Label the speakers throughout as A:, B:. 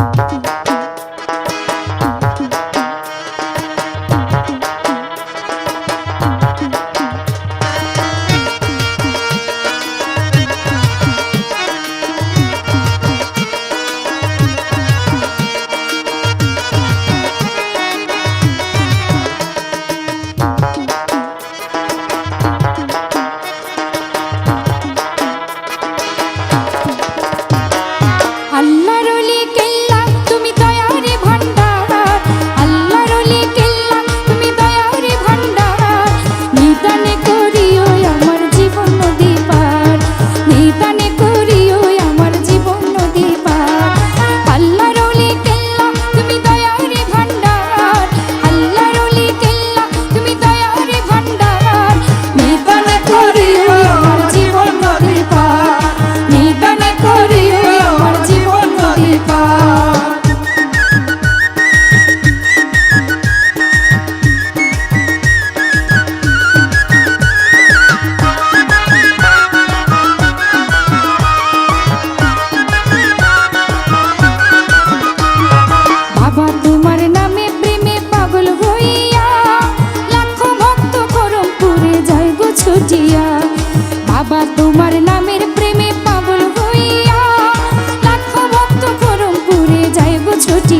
A: Thank you. সাজিয়া বাবা তোমার নামের প্রেমে পাগল হইয়া লাখো ভক্ত করম পুরে যায় গো ছুটি।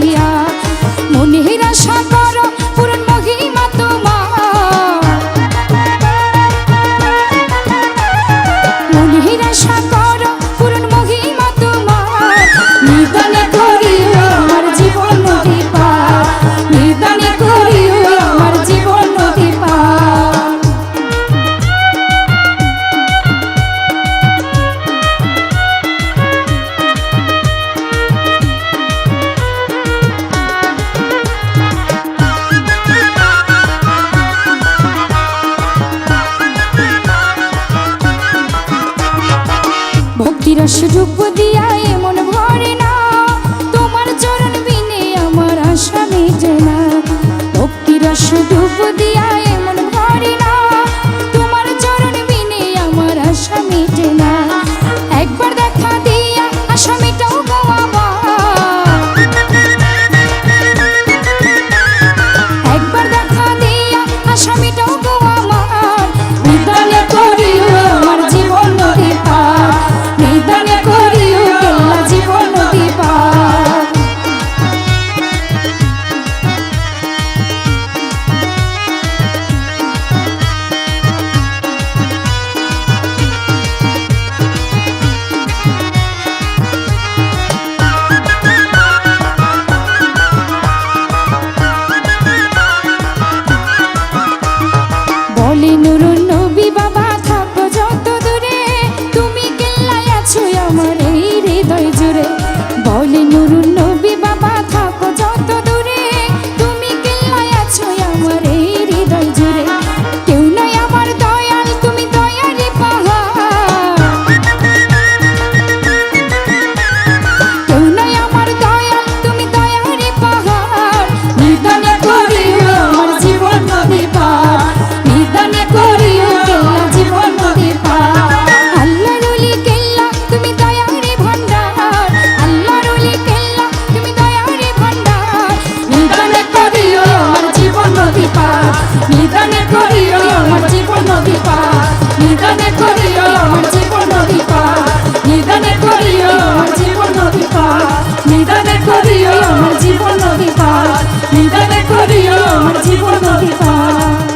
A: ভক্তির রূপ দিয়া এমন ভরে না। তোমার চরণ বিনে আমার আশা মেটে না। ভক্তির রূপ দিয়া এমন ভরে না। তোমার চরণ বিনে আমার আশা মেটে না। অধিকার নিদানে করিও আমার জীবন অধিকার নিদানে করিও আমার জীবন অধিকার নিদানে করিও আমার জীবন অধিকার নিদানে করিও আমার জীবন অধিকার